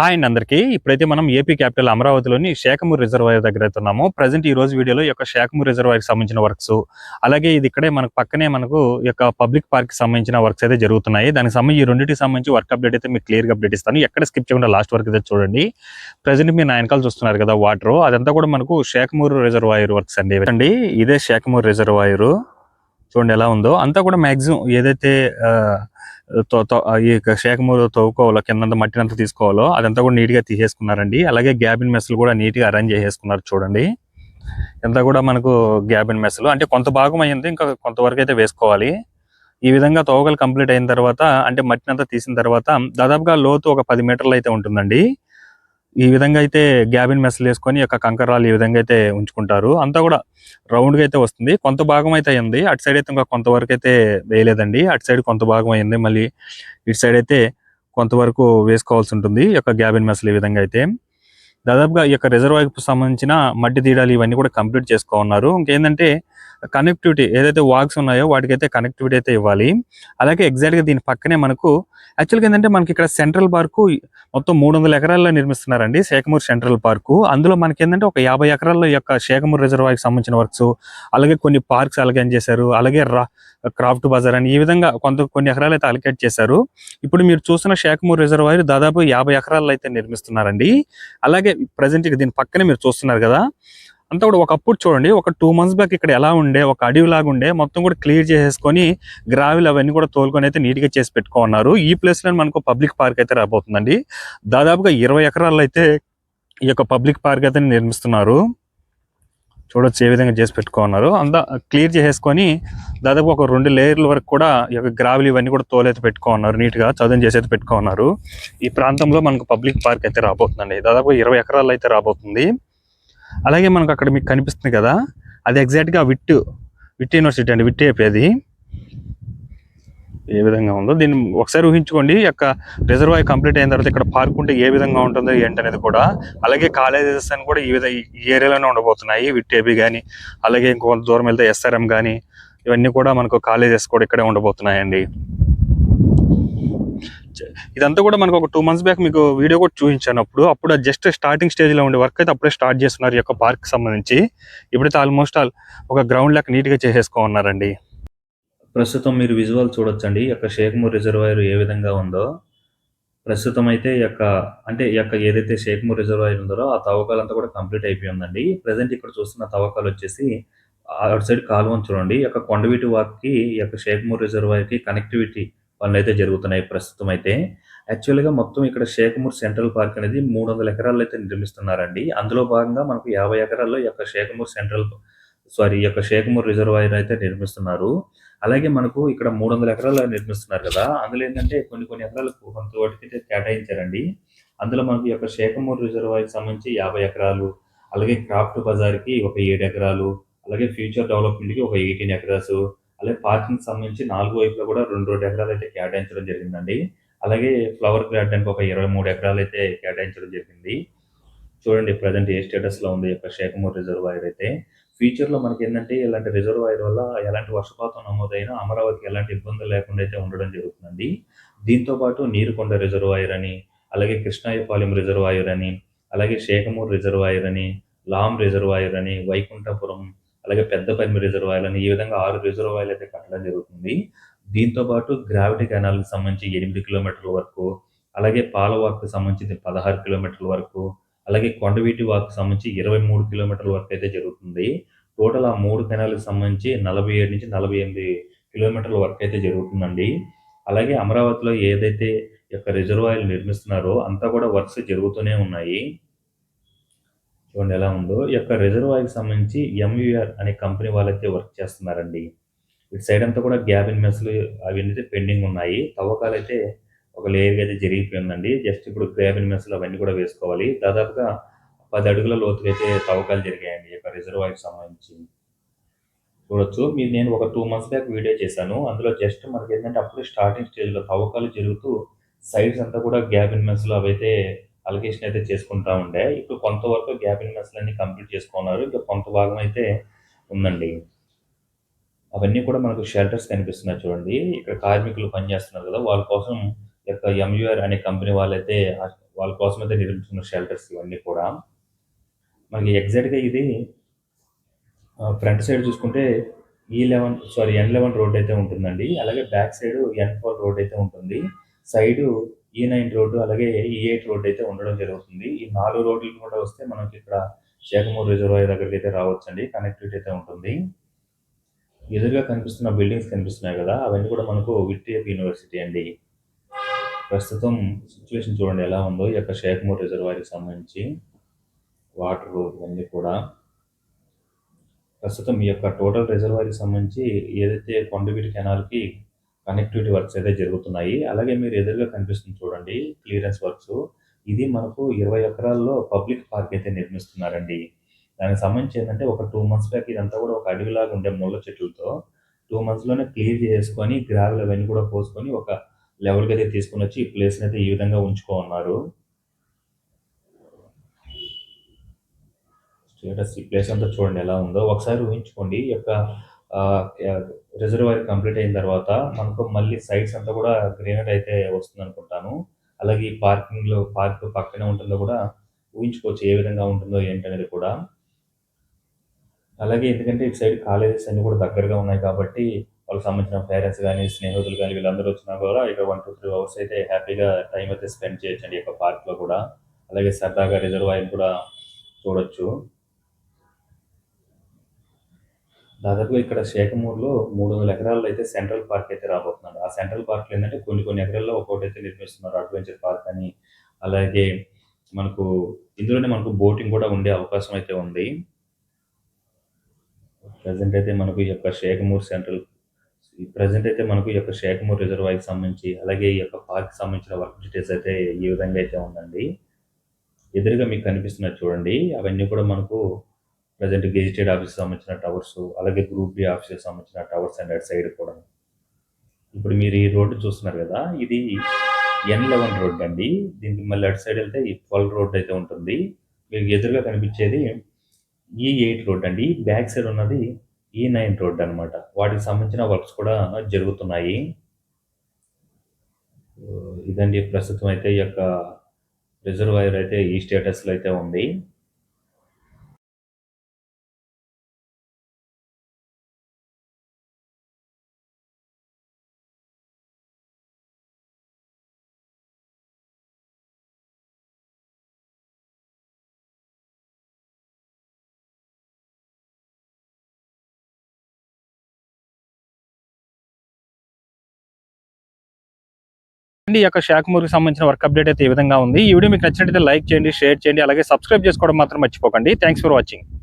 Hi అండి అందరికీ. ఇప్పుడైతే మనం ఏపీ క్యాపిటల్ అమరావతిలోని శేఖమూర్ రిజర్వాయర్ దగ్గర అయితే ఉన్నాము. ప్రజెంట్ ఈ రోజు వీడియోలో ఈ యొక్క శేఖమూర్ రిజర్వాయర్ సంబంధించిన వర్క్స్ అలాగే ఇది ఇక్కడే మనకు పక్కనే మనకు యొక్క పబ్లిక్ పార్క్ సంబంధించిన వర్క్స్ అయితే జరుగుతున్నాయి. దానికి సంబంధించి ఈ రెండింటికి సంబంధించి వర్క్ అప్డేట్ అయితే మీకు క్లియర్గా అప్డేట్ ఇస్తాను. ఎక్కడ స్కిప్ చేయకుండా లాస్ట్ వరకు అయితే చూడండి. ప్రజెంట్ మీరు నాయనకాలు చూస్తున్నారు కదా వాటర్. అదంతా కూడా మనకు శేఖమూర్ రిజర్వాయర్ వర్క్స్ అండి. అండి ఇదే శేఖమూర్ రిజర్వాయర్. చూడండి ఎలా ఉందో. అంతా కూడా మాక్సిమం ఏదైతే ఆ, తో- ఈ శేఖమూరు తవ్వుకోవాలో కింద మట్టిని అంతా తీసుకోవాలో అదంతా కూడా నీట్గా తీసేసుకున్నారండి. అలాగే గ్యాబిన్ మెస్సులు కూడా నీట్గా అరేంజ్ చేసేసుకున్నారు చూడండి. ఎంత కూడా మనకు గ్యాబిన్ మెస్సులు. అంటే కొంత భాగం అయింది ఇంకా కొంతవరకు అయితే వేసుకోవాలి. ఈ విధంగా తోవకలు కంప్లీట్ అయిన తర్వాత అంటే మట్టిని అంతా తీసిన తర్వాత దాదాపుగా లోతు ఒక పది మీటర్లు అయితే ఉంటుందండి. ఈ విధంగా అయితే గ్యాబిన్ మెస్లు వేసుకొని యొక్క కంకరాలు ఈ విధంగా అయితే ఉంచుకుంటారు. అంతా కూడా రౌండ్గా అయితే వస్తుంది. కొంత భాగం అయితే అయింది. అటు సైడ్ అయితే ఇంకా కొంతవరకు అయితే వేయలేదండి. అటు సైడ్ కొంత భాగం అయింది. మళ్ళీ ఇటు సైడ్ అయితే కొంతవరకు వేసుకోవాల్సి ఉంటుంది. యొక్క గ్యాబిన్ మెస్లు ఈ విధంగా అయితే. దాదాపుగా ఈ యొక్క రిజర్వాయర్కి సంబంధించిన మట్టి తీయడాలు ఇవన్నీ కూడా కంప్లీట్ చేసుకోన్నారు. ఇంకేంటంటే కనెక్టివిటీ ఏదైతే వాక్స్ ఉన్నాయో వాటికైతే కనెక్టివిటీ అయితే ఇవ్వాలి. అలాగే ఎగ్జాక్ట్గా దీని పక్కనే మనకు యాక్చువల్గా ఏంటంటే మనకి ఇక్కడ సెంట్రల్ పార్కు మొత్తం మూడు వందల ఎకరాల్లో నిర్మిస్తున్నారండి శేఖమూర్ సెంట్రల్ పార్కు అందులో మనకి ఏంటంటే ఒక యాభై ఎకరాల్లో ఈ యొక్క శేఖమూర్ రిజర్వాయర్కి సంబంధించిన వర్క్స్ అలాగే కొన్ని పార్క్స్ అలగేం చేశారు? అలాగే రా క్రాఫ్ట్ బజార్ అని ఈ విధంగా కొంత కొన్ని ఎకరాలు అయితే అలకేట్ చేశారు. ఇప్పుడు మీరు చూస్తున్న శేఖమూర్ రిజర్వాయర్ దాదాపు యాభై ఎకరాల్లో అయితే నిర్మిస్తున్నారండి. అలాగే ప్రజెంట్ దీని పక్కనే మీరు చూస్తున్నారు కదా. అంతా కూడా ఒకప్పుడు చూడండి ఒక టూ మంత్స్ బ్యాక్ ఇక్కడ ఎలా ఉండే ఒక అడవి లాగా ఉండే మొత్తం కూడా క్లియర్ చేసేసుకొని గ్రావిల్ అవన్నీ కూడా తోలుకొని అయితే నీట్గా చేసి పెట్టుకున్నారు ఈ ప్లేస్లో మనకు పబ్లిక్ పార్క్ అయితే రాబోతుందండి. దాదాపుగా ఇరవై ఎకరాల్లో అయితే ఈ యొక్క పబ్లిక్ పార్క్ అయితే నిర్మిస్తున్నారు. చూడొచ్చు ఏ విధంగా చేసి పెట్టుకున్నారు అంతా క్లియర్ చేసేసుకొని దాదాపు ఒక రెండు లేయర్ల వరకు కూడా ఈ యొక్క గ్రావెల్ ఇవన్నీ కూడా తోలైతే పెట్టుకున్నారు నీట్గా చదువు చేసి అయితే పెట్టుకున్నారు ఈ ప్రాంతంలో మనకు పబ్లిక్ పార్క్ అయితే రాబోతుందండి. దాదాపు ఇరవై ఎకరాల్లో అయితే రాబోతుంది. అలాగే మనకు అక్కడ మీకు కనిపిస్తుంది కదా అది ఎగ్జాక్ట్గా విట్టు విట్ యూనివర్సిటీ అండి విట్ అది. ఏ విధంగా ఉందో. దీన్ని ఒకసారి ఊహించుకోండి. యొక్క రిజర్వాయర్ కంప్లీట్ అయిన తర్వాత ఇక్కడ పార్క్ ఉంటే ఏ విధంగా ఉంటుందో ఏంటి అనేది కూడా. అలాగే కాలేజెస్ అని కూడా ఈ విధంగా ఈ ఏరియాలోనే ఉండబోతున్నాయి. విట్ కానీ అలాగే ఇంకో దూరం వెళ్తే ఎస్ఆర్ఎం కానీ ఇవన్నీ కూడా మనకు కాలేజెస్ కూడా ఇక్కడే ఉండబోతున్నాయండి. చ- ఇదంతా కూడా మనకు ఒక టూ మంత్స్ బ్యాక్ మీకు వీడియో కూడా చూపించాను అప్పుడు. అప్పుడు జస్ట్ స్టార్టింగ్ స్టేజ్లో ఉండే వర్క్ అయితే అప్పుడే స్టార్ట్ చేస్తున్నారు ఈ యొక్క పార్క్ సంబంధించి. ఇప్పుడైతే ఆల్మోస్ట్ ఆల్ ఒక గ్రౌండ్ లెక్క నీట్గా చేసేసుకో ఉన్నారండి. ప్రస్తుతం మీరు విజువల్ చూడొచ్చండి. ఈ యొక్క షేక్మూర్ రిజర్వాయర్ ఏ విధంగా ఉందో. ప్రస్తుతం అయితే ఈ యొక్క అంటే ఈ యొక్క ఏదైతే షేక్మూర్ రిజర్వాయర్ ఉందో ఆ తవ్వకాలంతా కూడా కంప్లీట్ అయిపోయి ఉందండి. ప్రజెంట్ ఇక్కడ చూస్తున్న తవ్వకాలు వచ్చేసి అటు సైడ్ కాలువను చూడండి. ఈ యొక్క కొండవీటి వాక్కి ఈ యొక్క షేక్మూర్ రిజర్వాయర్కి కనెక్టివిటీ పనులు అయితే జరుగుతున్నాయి ప్రస్తుతం అయితే. యాక్చువల్గా మొత్తం ఇక్కడ షేక్మూర్ సెంట్రల్ పార్క్ అనేది మూడు వందల ఎకరాల్లో అయితే నిర్మిస్తున్నారండి. అందులో భాగంగా మనకు యాభై ఎకరాల్లో ఈ యొక్క షేక్మూర్ సెంట్రల్ సారీ ఈ యొక్క షేక్మూర్ రిజర్వాయర్ అయితే నిర్మిస్తున్నారు. అలాగే మనకు ఇక్కడ మూడు వందల ఎకరాలు నిర్మిస్తున్నారు కదా. అందులో ఏంటంటే కొన్ని కొన్ని ఎకరాలకు కొంత వాటికి అయితే కేటాయించారండి. అందులో మనకి ఈ యొక్క శేఖమూరు రిజర్వాయర్కి సంబంధించి యాభై ఎకరాలు అలాగే క్రాఫ్ట్ బజార్కి ఒక ఏడు ఎకరాలు అలాగే ఫ్యూచర్ డెవలప్మెంట్కి ఒక ఎయిటీన్ ఎకరాస్ అలాగే పార్కింగ్ సంబంధించి నాలుగు వైపులా కూడా రెండు రెండు ఎకరాలు అయితే కేటాయించడం జరిగిందండి. అలాగే ఫ్లవర్ గార్డెన్కి ఒక ఇరవై మూడు ఎకరాలు అయితే కేటాయించడం జరిగింది. చూడండి ప్రజెంట్ ఏ స్టేటస్లో ఉంది యొక్క శేఖమూరు రిజర్వాయర్ అయితే. ఫ్యూచర్లో మనకి ఏంటంటే ఇలాంటి రిజర్వాయర్ వల్ల ఎలాంటి వర్షపాతం నమోదైనా అమరావతికి ఎలాంటి ఇబ్బందులు లేకుండా అయితే ఉండడం జరుగుతుందండి. దీంతో పాటు నీరుకొండ రిజర్వాయర్ అని అలాగే కృష్ణాయపాలెం రిజర్వాయర్ అని అలాగే శేఖమూర్ రిజర్వాయర్ అని లామ్ రిజర్వాయర్ అని వైకుంఠపురం అలాగే పెద్దపల్లి రిజర్వాయర్ అని ఈ విధంగా ఆరు రిజర్వాయర్లు అయితే కట్టడం జరుగుతుంది. దీంతో పాటు గ్రావిటీ కెనాల్కి సంబంధించి ఎనిమిది కిలోమీటర్ల వరకు అలాగే పాలవాక్కి సంబంధించి పదహారు కిలోమీటర్ల వరకు అలాగే కొండవీటి వాక్ సంబంధించి ఇరవై మూడు కిలోమీటర్ల వరకు అయితే జరుగుతుంది. టోటల్ ఆ మూడు కెనాల్కి సంబంధించి నలభై ఏడు నుంచి నలభై ఎనిమిది కిలోమీటర్ల వరకు అయితే జరుగుతుందండి. అలాగే అమరావతిలో ఏదైతే యొక్క రిజర్వాయర్లు నిర్మిస్తున్నారో అంతా కూడా వర్క్స్ జరుగుతూనే ఉన్నాయి. చూడండి ఎలా ఉందో. ఈ యొక్క రిజర్వాయర్కి సంబంధించి ఎంయూఆర్ అనే కంపెనీ వాళ్ళైతే వర్క్ చేస్తున్నారండి. ఇటు సైడ్ అంతా కూడా గ్యాబిన్ మెస్లు అవన్నీ అయితే పెండింగ్ ఉన్నాయి. తవ్వకాలు అయితే ఒక లేయర్గా అయితే జరిగిపోయిందండి. జస్ట్ ఇప్పుడు గ్యాబిన్ మెస్లు అవన్నీ కూడా వేసుకోవాలి. దాదాపుగా పది అడుగుల లోతుగా అయితే తవ్వకాలు జరిగాయండి. ఒక రిజర్వాయర్కి సంబంధించి చూడొచ్చు. మీరు నేను ఒక టూ మంత్స్ బ్యాక్ వీడియో చేశాను. అందులో జస్ట్ మనకి ఏంటంటే అప్పుడు స్టార్టింగ్ స్టేజ్లో తవ్వకాలు జరుగుతూ సైడ్స్ అంతా కూడా గ్యాబిన్ మెస్లు అవైతే అలొకేషన్ అయితే చేసుకుంటా ఉండే. ఇప్పుడు కొంతవరకు గ్యాప్ మెస్లు అన్ని కంప్లీట్ చేసుకున్నారు. ఇంకా కొంత భాగం అయితే ఉందండి. అవన్నీ కూడా మనకు షెల్టర్స్ కనిపిస్తున్నాయి చూడండి. ఇక్కడ కార్మికులు పనిచేస్తున్నారు కదా. వాళ్ళ కోసం యొక్క ఎంయూఆర్ అనే కంపెనీ వాళ్ళైతే వాళ్ళ కోసం అయితే నిర్మిస్తున్న షెల్టర్స్ ఇవన్నీ కూడా. మనకి ఎగ్జాక్ట్గా ఇది ఫ్రంట్ సైడ్ చూసుకుంటే ఈ eleven sorry N eleven road అయితే ఉంటుందండి. అలాగే back side N four road అయితే ఉంటుంది. సైడ్ ఈ నైన్ రోడ్డు అలాగే ఈ ఎయిట్ రోడ్ అయితే ఉండడం జరుగుతుంది. ఈ నాలుగు రోడ్లు కూడా వస్తే మనకి ఇక్కడ శేఖమూరు రిజర్వాయర్ దగ్గరికి అయితే రావచ్చండి. కనెక్టివిటీ అయితే ఉంటుంది. ఎదురుగా కనిపిస్తున్న బిల్డింగ్స్ కనిపిస్తున్నాయి కదా. అవన్నీ కూడా మనకు విక్టోరియా యూనివర్సిటీ అండి. ప్రస్తుతం సిచ్యువేషన్ చూడండి ఎలా ఉందో. ఈ యొక్క షేక్మూర్ రిజర్వాయర్కి సంబంధించి వాటర్ ఇవన్నీ కూడా. ప్రస్తుతం ఈ యొక్క టోటల్ రిజర్వాయర్కి సంబంధించి ఏదైతే కొండవీటి కెనాల్కి కనెక్టివిటీ వర్క్స్ అయితే జరుగుతున్నాయి అలాగే మీరు ఎదురుగా కనిపిస్తుంది చూడండి క్లియరెన్స్ వర్క్స్ ఇది మనకు ఇరవై ఎకరాల్లో పబ్లిక్ పార్క్ అయితే నిర్మిస్తున్నారండి. దానికి సంబంధించి ఏంటంటే ఒక టూ మంత్స్ బ్యాక్ ఇదంతా కూడా ఒక అడవిలాగా ఉండే ముళ్ళ చెట్లతో టూ మంత్స్లోనే క్లియర్ చేసుకొని గ్రావెల్ అవన్నీ కూడా పోసుకొని ఒక లెవెల్కి అయితే తీసుకొని వచ్చి ఈ ప్లేస్ని అయితే ఈ విధంగా ఉంచుకోమన్నారు. స్టేటస్ ఈ ప్లేస్ అంతా చూడండి ఎలా ఉందో. ఒకసారి ఊహించుకోండి. ఈ యొక్క రిజర్వాయర్ కంప్లీట్ అయిన తర్వాత మనకు మళ్ళీ సైడ్స్ అంతా కూడా గ్రీనరీ అయితే వస్తుంది అనుకుంటాను. అలాగే ఈ పార్కింగ్లో పార్క్ పక్కనే ఉంటుందో కూడా ఊహించుకోవచ్చు ఏ విధంగా ఉంటుందో ఏంటనేది కూడా. అలాగే ఎందుకంటే ఇటు సైడ్ కాలేజెస్ అన్ని కూడా దగ్గరగా ఉన్నాయి కాబట్టి వాళ్ళకి సంబంధించిన పేరెంట్స్ కానీ స్నేహితులు కానీ వీళ్ళందరూ వచ్చినా కూడా ఇక్కడ వన్ టూ త్రీ అవర్స్ అయితే హ్యాపీగా టైం అయితే స్పెండ్ చేయొచ్చండి ఈ యొక్క పార్క్లో కూడా. అలాగే సరదాగా రిజర్వాయర్ కూడా చూడొచ్చు. దాదాపుగా ఇక్కడ శేఖమూరులో మూడు వందల ఎకరాల్లో అయితే సెంట్రల్ పార్క్ అయితే రాబోతున్నాడు ఆ సెంట్రల్ పార్క్ ఏంటంటే కొన్ని కొన్ని ఎకరాల్లో ఒక్కోటి అయితే నిర్మిస్తున్నారు. అడ్వెంచర్ పార్క్ అని అలాగే మనకు ఇందులోనే మనకు బోటింగ్ కూడా ఉండే అవకాశం అయితే ఉంది. ప్రజెంట్ అయితే మనకు ఈ యొక్క షేఖమూర్ సెంట్రల్ ప్రజెంట్ అయితే మనకు ఈ యొక్క షేఖమూర్ రిజర్వాయర్కి సంబంధించి అలాగే ఈ యొక్క పార్క్ సంబంధించిన వర్క్ డీటెయిల్స్ అయితే ఈ విధంగా అయితే ఉందండి. ఎదురుగా మీకు కనిపిస్తున్నది చూడండి. అవన్నీ కూడా మనకు ప్రజెంట్ గెజిటెడ్ ఆఫీస్ సంబంధించిన టవర్స్ అలాగే గ్రూప్ డి ఆఫీసెస్ సంబంధించిన టవర్స్ అండ్ అటు సైడ్ కూడా. ఇప్పుడు మీరు ఈ రోడ్డు చూస్తున్నారు కదా ఇది ఎన్ లెవెన్ రోడ్ అండి. దీనికి మళ్ళీ అటు సైడ్ వెళ్తే ఈ ట్వెల్వ్ రోడ్ అయితే ఉంటుంది. మీకు ఎదురుగా కనిపించేది e ఈ ఎయిట్ రోడ్ అండి. బ్యాక్ సైడ్ ఉన్నది ఈ నైన్ రోడ్ అన్నమాట. వాటికి సంబంధించిన వర్క్స్ కూడా జరుగుతున్నాయి. ఇదండి ప్రస్తుతం అయితే ఈ యొక్క రిజర్వాయర్ అయితే ఈ స్టేటస్లో అయితే ఉంది. ఈ యొక్క శాఖమూరికి సంబంధించిన వర్క్ అప్డేట్ అయితే ఈ విధంగా ఉంది. ఈ వీడియో మీకు నచ్చినట్లయితే లైక్ చేయండి షేర్ చేయండి అలాగే సబ్స్క్రైబ్ చేసుకోవడం మాత్రం మర్చిపోకండి. Thanks for watching